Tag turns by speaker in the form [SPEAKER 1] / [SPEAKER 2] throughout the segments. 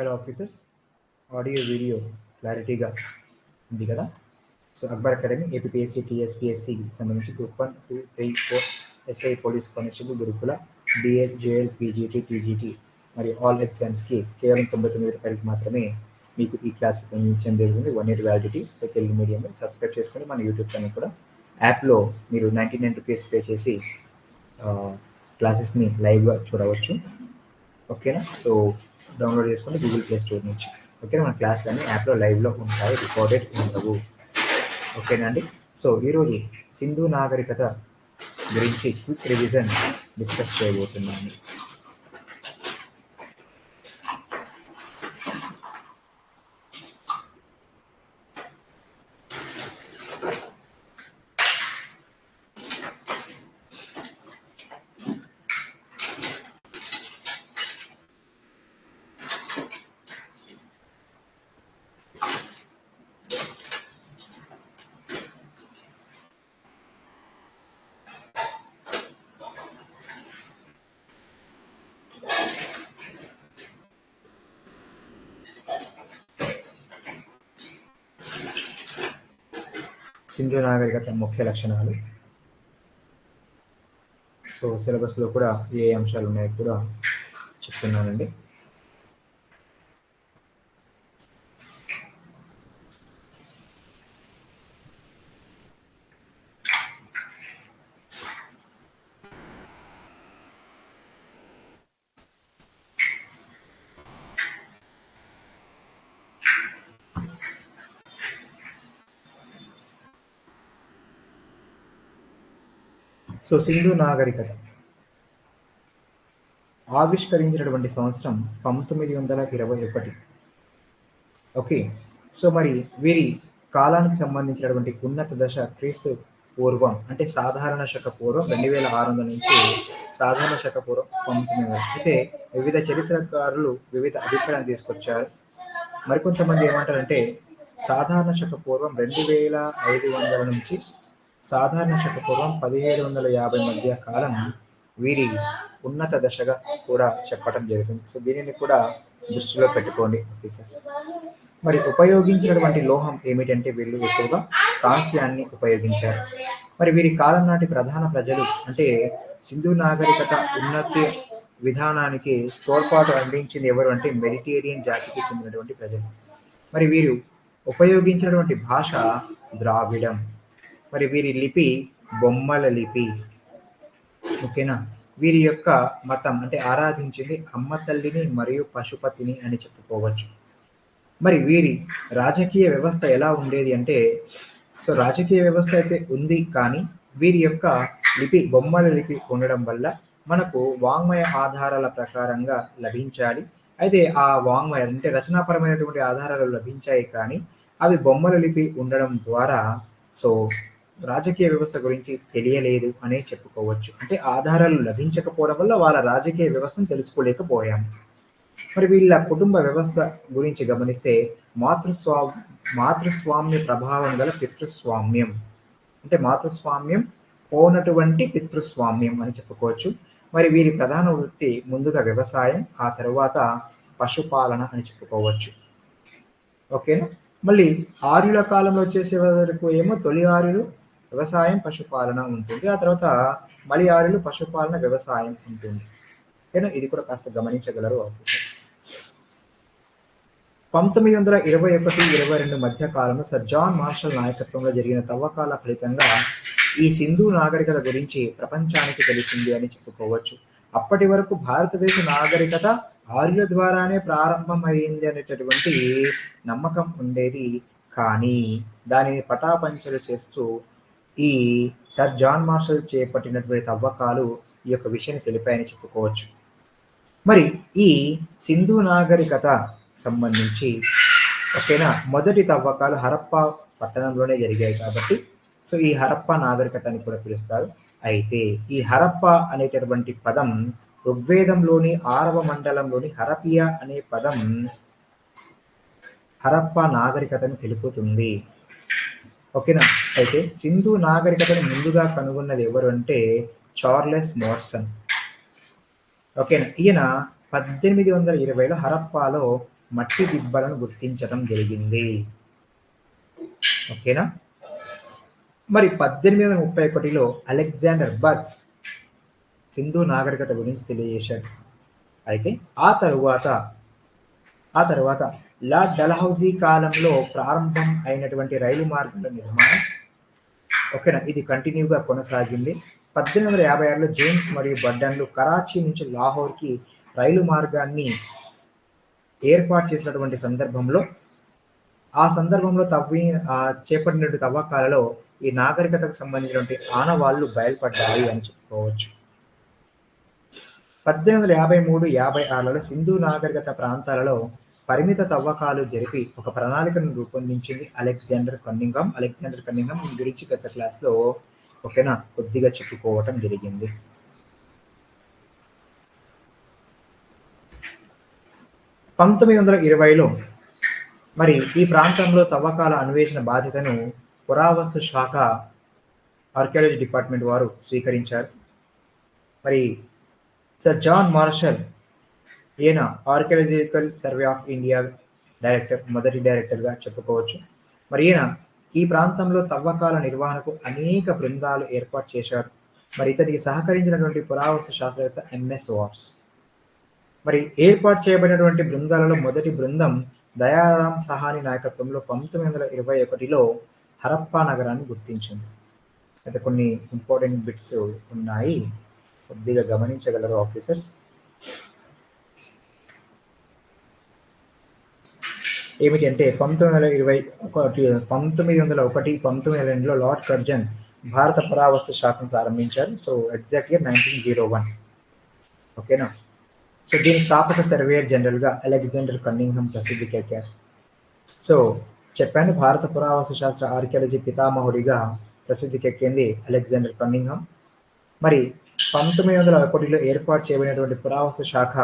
[SPEAKER 1] Hello officers audio video క్లారిటీగా ఉంది కదా so Akbar academy APSC TSPSC సంబంధించి group one two three four SI police constable Gurukula DL JL PGT TGT మరియు all ఎగ్జామ్స్కి కేవలం తొంభై తొమ్మిది రూపాయలకి మాత్రమే మీకు ఈ క్లాసెస్ అందించడం జరుగుతుంది. One year validity so Telugu medium subscribe చేసుకొని మన యూట్యూబ్ ఛానల్ కూడా యాప్లో మీరు నైంటీ నైన్ రూపీస్ పే చేసి క్లాసెస్ని లైవ్గా చూడవచ్చు. ఓకేనా? సో డౌన్లోడ్ చేసుకోండి గూగుల్ ప్లే స్టోర్ నుంచి. ఓకేనా? మన క్లాసులన్నీ యాప్లో లైవ్లో ఉంటాయి రికార్డెడ్ ఉండవు. ఓకేనా అండి? సో ఈరోజు సింధు నాగరికత గురించి క్విక్ రివిజన్ డిస్కస్ చేయబోతున్నాను సింధు నాగరికత ముఖ్య లక్షణాలు. సో సిలబస్లో కూడా ఏ అంశాలు ఉన్నాయో కూడా చెప్తున్నానండి. సో సింధు నాగరికత. ఆవిష్కరించినటువంటి సంవత్సరం పంతొమ్మిది వందల ఇరవై ఒకటి. ఓకే. సో మరి వీరి కాలానికి సంబంధించినటువంటి ఉన్నత దశ క్రీస్తు పూర్వం అంటే సాధారణ శక పూర్వం రెండు వేల ఆరు వందల నుంచి సాధారణ శక పూర్వం పంతొమ్మిది వందల అయితే వివిధ చరిత్రకారులు వివిధ అభిప్రాయాలు తీసుకొచ్చారు. మరికొంతమంది ఏమంటారంటే సాధారణ శక పూర్వం రెండు వేల ఐదు వందల నుంచి సాధారణ శక పూర్వం పదిహేడు వందల యాభై మధ్య కాలం వీరి ఉన్నత దశగా కూడా చెప్పడం జరుగుతుంది సో దీనిని కూడా దృష్టిలో పెట్టుకోండి ఆఫీసర్స్ మరి ఉపయోగించినటువంటి లోహం ఏమిటంటే వీళ్ళు ఎక్కువగా కాంస్యాన్ని ఉపయోగించారు. మరి వీరి కాలం నాటి ప్రధాన ప్రజలు అంటే సింధు నాగరికత ఉన్నతి విధానానికి తోడ్పాటు అందించింది ఎవరు అంటే మెడిటేరియన్ జాతికి చెందినటువంటి ప్రజలు. మరి వీరు ఉపయోగించినటువంటి భాష ద్రావిడం. మరి వీరి లిపి బొమ్మల లిపి. ఓకేనా? వీరి యొక్క మతం అంటే ఆరాధించింది అమ్మ తల్లిని మరియు పశుపతిని అని చెప్పుకోవచ్చు. మరి వీరి రాజకీయ వ్యవస్థ ఎలా ఉండేది అంటే సో రాజకీయ వ్యవస్థ అయితే ఉంది కానీ వీరి యొక్క లిపి బొమ్మల లిపి ఉండడం వల్ల మనకు వాంగ్మయ ఆధారాల ప్రకారంగా లభించాలి. అయితే ఆ వాంగ్మయ అంటే రచనాపరమైనటువంటి ఆధారాలు లభించాయి కానీ అవి బొమ్మల లిపి ఉండడం ద్వారా సో రాజకీయ వ్యవస్థ గురించి తెలియలేదు అనే చెప్పుకోవచ్చు. అంటే ఆధారాలు లభించకపోవడం వల్ల వాళ్ళ రాజకీయ వ్యవస్థను తెలుసుకోలేకపోయాము మరి వీళ్ళ కుటుంబ వ్యవస్థ గురించి గమనిస్తే మాతృస్వా మాతృస్వామ్య ప్రభావం గల పితృస్వామ్యం. అంటే మాతృస్వామ్యం పోనటువంటి పితృస్వామ్యం అని చెప్పుకోవచ్చు. మరి వీరి ప్రధాన వృత్తి ముందుగా వ్యవసాయం ఆ తర్వాత పశుపాలన అని చెప్పుకోవచ్చు. ఓకేనా? మళ్ళీ ఆర్యుల కాలంలో వచ్చేసే వరకు ఏమో తొలి ఆర్యులు వ్యవసాయం పశుపాలన ఉంటుంది. ఆ తర్వాత మలి పశుపాలన వ్యవసాయం ఉంటుంది. ఓకేనా ఇది కూడా కాస్త గమనించగలరు ఆఫీసర్స్. పంతొమ్మిది వందల ఇరవై ఒకటి ఇరవై రెండు మధ్య కాలంలో సర్ జాన్ మార్షల్ నాయకత్వంలో జరిగిన తవ్వకాల ఫలితంగా ఈ సింధు నాగరికత గురించి ప్రపంచానికి తెలిసింది అని చెప్పుకోవచ్చు. అప్పటి వరకు భారతదేశ నాగరికత ఆర్యుల ద్వారానే ప్రారంభమైంది అనేటటువంటి నమ్మకం ఉండేది. కానీ దానిని పటాపంచలు చేస్తూ ఈ సర్ జాన్ మార్షల్ చేపట్టినటువంటి తవ్వకాలు ఈ యొక్క విషయాన్ని తెలిపాయని చెప్పుకోవచ్చు. మరి ఈ సింధు నాగరికత సంబంధించి ఓకేనా మొదటి తవ్వకాలు హరప్ప పట్టణంలోనే జరిగాయి కాబట్టి సో ఈ హరప్ప నాగరికత అని కూడా పిలుస్తారు. అయితే ఈ హరప్ప అనేటటువంటి పదం ఋగ్వేదంలోని ఆరవ మండలంలోని హరపియ అనే పదం హరప్ప నాగరికతను తెలుపుతుంది. ఓకేనా? అయితే సింధు నాగరికతను ముందుగా కనుగొన్నది ఎవరు అంటే చార్లెస్ మోర్సన్. ఓకేనా? ఈయన పద్దెనిమిది వందల ఇరవైలో హరప్పాలో మట్టి దిబ్బలను గుర్తించడం జరిగింది. ఓకేనా? మరి పద్దెనిమిది వందల ముప్పై ఒకటిలో అలెగ్జాండర్ బర్గ్స్ సింధు నాగరికత గురించి తెలియజేశాడు. అయితే ఆ తరువాత ఆ తర్వాత లార్డ్ డల్హౌజీ కాలంలో ప్రారంభం అయినటువంటి రైలు మార్గాల నిర్మాణం. ఓకేనా? ఇది కంటిన్యూగా కొనసాగింది. పద్దెనిమిది వందల యాభై ఆరులో జేమ్స్ మరియు బడ్డన్లు కరాచీ నుంచి లాహోర్కి రైలు మార్గాన్ని ఏర్పాటు చేసినటువంటి సందర్భంలో ఆ సందర్భంలో తవ్వి చేపట్టినటువంటి తవ్వకాలలో ఈ నాగరికతకు సంబంధించినటువంటి ఆనవాళ్ళు బయలుపడ్డాయి అని చెప్పుకోవచ్చు. పద్దెనిమిది వందల యాభై మూడు యాభై ఆరులలో సింధు నాగరికత ప్రాంతాలలో పరిమిత తవ్వకాలు జరిపి ఒక ప్రణాళికను రూపొందించింది అలెగ్జాండర్ కన్నింగం అలెగ్జాండర్ కన్నింగం దీని గురించి గత క్లాస్లో ఓకేనా? కొద్దిగా చెప్పుకోవటం జరిగింది. పంతొమ్మిది వందల ఇరవైలో మరి ఈ ప్రాంతంలో తవ్వకాల అన్వేషణ బాధ్యతను పురావస్తు శాఖ ఆర్కియాలజీ డిపార్ట్మెంట్ వారు స్వీకరించారు. మరి సర్ జాన్ మార్షల్ ఈయన archaeological survey of India director మొదటి డైరెక్టర్గా చెప్పుకోవచ్చు. మరి ఈయన ఈ ప్రాంతంలో తవ్వకాల నిర్వహణకు అనేక బృందాలు ఏర్పాటు చేశారు. మరి ఇతనికి సహకరించినటువంటి పురావస్తు శాస్త్రవేత్త ఎంఎస్ వాట్స్. మరి ఏర్పాటు చేయబడినటువంటి బృందాలలో మొదటి బృందం దయారాం సహాని నాయకత్వంలో పంతొమ్మిది వందల ఇరవై ఒకటిలో హరప్పా నగరాన్ని గుర్తించింది. అయితే కొన్ని ఇంపార్టెంట్ బిట్స్ ఉన్నాయి. కొద్దిగా గమనించగలరు ఆఫీసర్స్. ఏమిటి అంటే పంతొమ్మిది వందల ఇరవై ఒకటి పంతొమ్మిది వందల ఒకటి పంతొమ్మిది వందల రెండులో లార్డ్ కర్జన్ భారత పురావస్తు శాఖను ప్రారంభించారు. So exact nineteen zero one ఓకేనా? సో దీని స్థాపక సర్వేయర్ జనరల్గా అలెగ్జాండర్ కన్నింగ్హమ్ ప్రసిద్ధికెక్కారు సో చెప్పాను భారత పురావస్తు శాస్త్ర ఆర్కియాలజీ పితామహుడిగా ప్రసిద్ధికెక్కింది అలెగ్జాండర్ కన్నింగ్హమ్. మరి పంతొమ్మిది వందల ఒకటిలో ఏర్పాటు చేయబడినటువంటి పురావస్తు శాఖ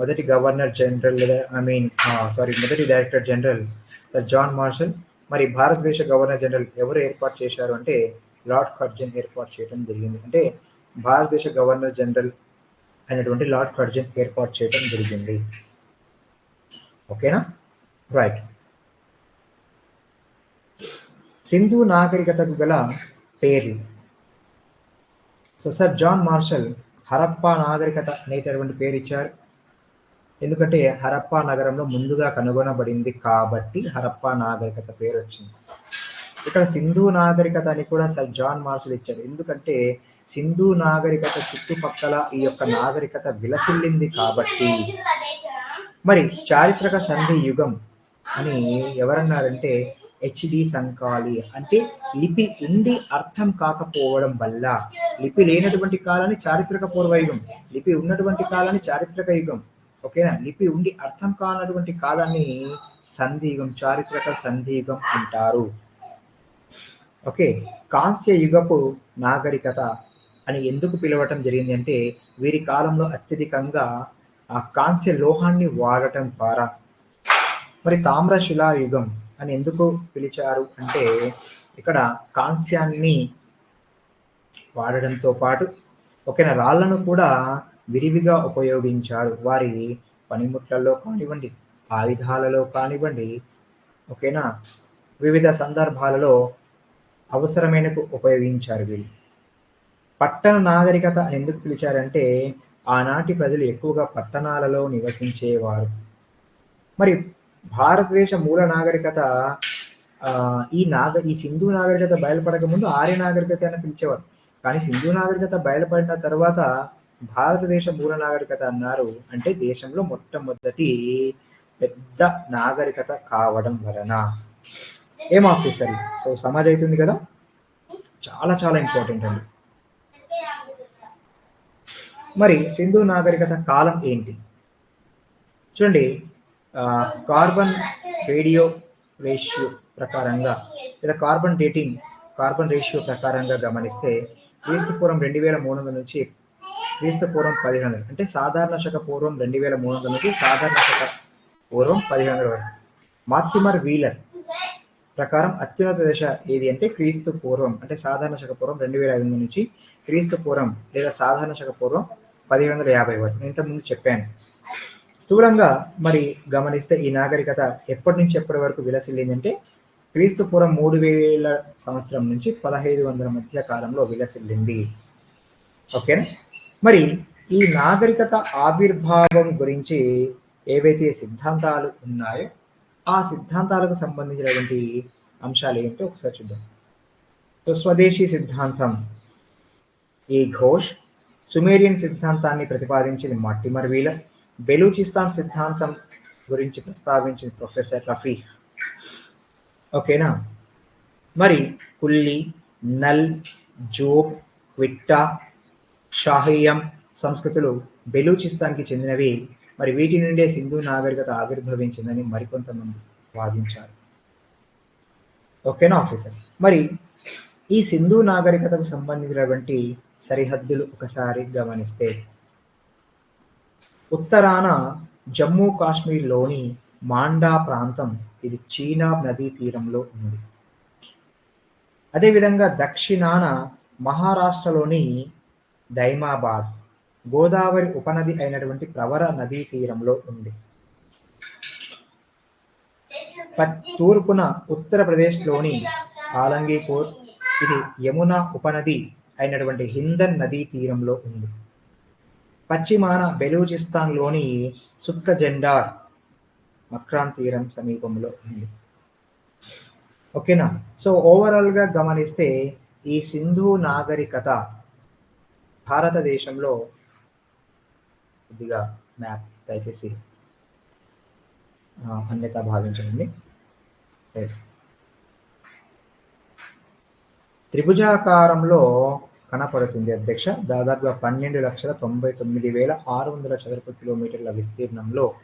[SPEAKER 1] మొదటి గవర్నర్ జనరల్ లేదా ఐ మీన్ సారీ మొదటి director general sir John Marshall మరి భారతదేశ గవర్నర్ జనరల్ ఎవరు ఏర్పాటు చేశారు అంటే లార్డ్ కర్జన్ ఏర్పాటు చేయడం జరిగింది. అంటే భారతదేశ గవర్నర్ జనరల్ అయినటువంటి లార్డ్ కర్జన్ ఏర్పాటు చేయడం జరిగింది. ఓకేనా? రైట్. సింధు నాగరికతకు గల పేర్లు. So sir John Marshall Harappa నాగరికత అనేటటువంటి పేరు ఇచ్చారు. ఎందుకంటే హరప్పా నగరంలో ముందుగా కనుగొనబడింది కాబట్టి హరప్పా నాగరికత పేరు వచ్చింది. ఇక్కడ సింధు నాగరికత అని కూడా సర్ జాన్ మార్షల్ ఇచ్చాడు. ఎందుకంటే సింధు నాగరికత చుట్టుపక్కల ఈ యొక్క నాగరికత విలసిల్లింది కాబట్టి మరి చారిత్రక సంధి యుగం అని ఎవరన్నారంటే హెచ్డి సంకాలి అంటే లిపి ఉండి అర్థం కాకపోవడం వల్ల లిపి లేనటువంటి కాలాన్ని చారిత్రక పూర్వయుగం లిపి ఉన్నటువంటి కాలాన్ని చారిత్రక యుగం ఓకేనా? లిపి ఉండి అర్థం కానటువంటి కాలాన్ని సందీగం చారిత్రక సందీగం అంటారు. ఓకే కాంస్య యుగపు నాగరికత అని ఎందుకు పిలవటం జరిగింది అంటే వీరి కాలంలో అత్యధికంగా ఆ కాంస్య లోహాన్ని వాడటం ద్వారా. మరి తామ్రశిలా యుగం అని ఎందుకు పిలిచారు అంటే ఇక్కడ కాంస్యాన్ని వాడడంతో పాటు ఓకేనా రాళ్ళను కూడా విరివిగా ఉపయోగించారు. వారి పనిముట్లలో కానివ్వండి ఆయుధాలలో కానివ్వండి ఓకేనా? వివిధ సందర్భాలలో అవసరమైనకు ఉపయోగించారు వీళ్ళు. పట్టణ నాగరికత అని ఎందుకు పిలిచారంటే ఆనాటి ప్రజలు ఎక్కువగా పట్టణాలలో నివసించేవారు. మరి భారతదేశ మూల నాగరికత ఈ నాగ ఈ సింధు నాగరికత బయలుపడక ముందు ఆర్య నాగరికత అని పిలిచేవారు. కానీ సింధు నాగరికత బయలుపడిన తర్వాత భారతదేశ మూల నాగరికత అన్నారు అంటే దేశంలో మొట్టమొదటి పెద్ద నాగరికత కావడం వలన. ఏం ఆఫీసర్? సో సమాజ్ అవుతుంది కదా? చాలా చాలా ఇంపార్టెంట్ అండి. మరి సింధు నాగరికత కాలం ఏంటి? చూడండి కార్బన్ రేడియో రేషియో ప్రకారంగా లేదా కార్బన్ డేటింగ్ కార్బన్ రేషియో ప్రకారంగా గమనిస్తే క్రీస్తుపూర్వం రెండు వేల మూడు వందల నుంచి క్రీస్తు పూర్వం పదిహేను. వందలు అంటే సాధారణ శక పూర్వం రెండు వేల మూడు వందల నుంచి సాధారణ శక పూర్వం పదిహేను వందల వరకు. మార్టిమర్ వీలర్ ప్రకారం అత్యున్నత దశ ఏది అంటే క్రీస్తు పూర్వం. అంటే సాధారణ శక పూర్వం రెండు వేల ఐదు వందల నుంచి క్రీస్తు పూర్వం లేదా సాధారణ శక పూర్వం పదిహేను వందల యాభై వరకు. నేను ఇంతకుముందు చెప్పాను. స్థూలంగా మరి గమనిస్తే ఈ నాగరికత ఎప్పటి నుంచి ఎప్పటి వరకు విలసిల్లిందంటే క్రీస్తు పూర్వం మూడు వేల సంవత్సరం నుంచి పదహైదు వందల మధ్య కాలంలో విలసిల్లింది. ఓకేనా? మరి ఈ నాగరికత ఆవిర్భావం గురించి ఏవైతే సిద్ధాంతాలు ఉన్నాయో ఆ సిద్ధాంతాలకు సంబంధించినటువంటి అంశాలు ఏంటో ఒకసారి చూద్దాం. సో స్వదేశీ సిద్ధాంతం. ఈ ఘోష్ సుమేరియన్ సిద్ధాంతాన్ని ప్రతిపాదించింది మట్టిమర్ వీలర్ బెలూచిస్తాన్ సిద్ధాంతం గురించి ప్రస్తావించింది ప్రొఫెసర్ రఫీ ఓకేనా? మరి కుల్లి నల్ జోబ్ క్విట్టా షాహియం సంస్కృతులు బెలూచిస్తాన్కి చెందినవి. మరి వీటి నుండే సింధు నాగరికత ఆవిర్భవించిందని మరికొంతమంది వాదించారు. ఓకేనా ఆఫీసర్స్? మరి ఈ సింధు నాగరికతకు సంబంధించినటువంటి సరిహద్దులు ఒకసారి గమనిస్తే ఉత్తరాన జమ్మూ కాశ్మీర్లోని మాండా ప్రాంతం ఇది చీనా నదీ తీరంలో ఉంది. అదేవిధంగా దక్షిణాన మహారాష్ట్రలోని దైమాబాద్ గోదావరి ఉపనది అయినటువంటి ప్రవర నదీ తీరంలో ఉంది. తూర్పున ఉత్తరప్రదేశ్లోని ఆలంగీపూర్ ఇది యమున ఉపనది అయినటువంటి హిందన్ నదీ తీరంలో ఉంది. పశ్చిమాన బెలూచిస్తాన్లోని సుత్క జెండార్ మక్రాన్ తీరం సమీపంలో ఉంది. ఓకేనా? సో ఓవరాల్గా గమనిస్తే ఈ సింధు నాగరికత భారతదేశంలో కొద్దిగా మ్యాప్ దయచేసి అన్యత భావించండి. త్రిభుజాకారంలో కనపడుతుంది అధ్యక్ష. దాదాపుగా పన్నెండు లక్షల తొంభై తొమ్మిది వేల ఆరు వందల చదరపు కిలోమీటర్ల విస్తీర్ణంలో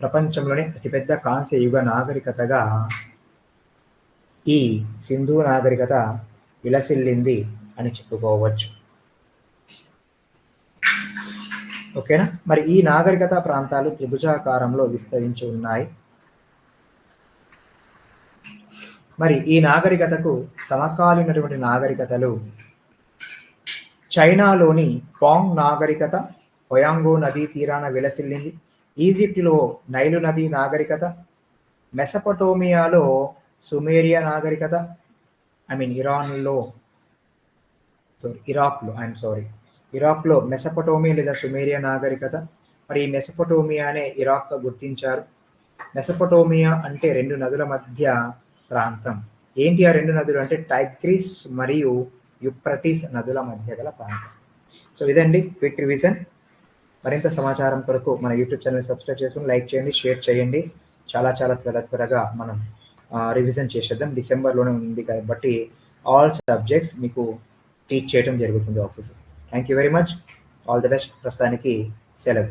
[SPEAKER 1] ప్రపంచంలోనే అతిపెద్ద కాంస్య యుగ నాగరికతగా ఈ సింధు నాగరికత విలసిల్లింది. అని చెప్పుకోవచ్చు. ఓకేనా? మరి ఈ నాగరికత ప్రాంతాలు త్రిభుజాకారంలో విస్తరించి ఉన్నాయి. మరి ఈ నాగరికతకు సమకాలీనటువంటి నాగరికతలు చైనాలోని పాంగ్ నాగరికత ఒయాంగో నదీ తీరాన విలసిల్లింది. ఈజిప్టులో నైలు నది నాగరికత మెసపటోమియాలో సుమేరియా నాగరికత ఐ మీన్ ఇరాన్లో సారీ ఇరాక్లో ఐఎమ్ సారీ ఇరాక్లో మెసపటోమియా లేదా సుమేరియా నాగరికత. మరి ఈ మెసపటోమియా అనే ఇరాక్గా గుర్తించారు. మెసపటోమియా అంటే రెండు నదుల మధ్య ప్రాంతం. ఏంటి ఆ రెండు నదులు? అంటే టైగ్రిస్ మరియు యుప్రటిస్ నదుల మధ్య గల ప్రాంతం. సో ఇదండి క్విక్ రివిజన్ మరింత సమాచారం కొరకు మన యూట్యూబ్ ఛానల్ సబ్స్క్రైబ్ చేసుకుని లైక్ చేయండి షేర్ చేయండి. చాలా చాలా త్వర త్వరగా మనం రివిజన్ చేసేద్దాం. డిసెంబర్లోనే ఉంది కాబట్టి ఆల్ సబ్జెక్ట్స్ మీకు టీచ్ చేయడం జరుగుతుంది offices thank you very much all the best ప్రస్తుతానికి సెలవు.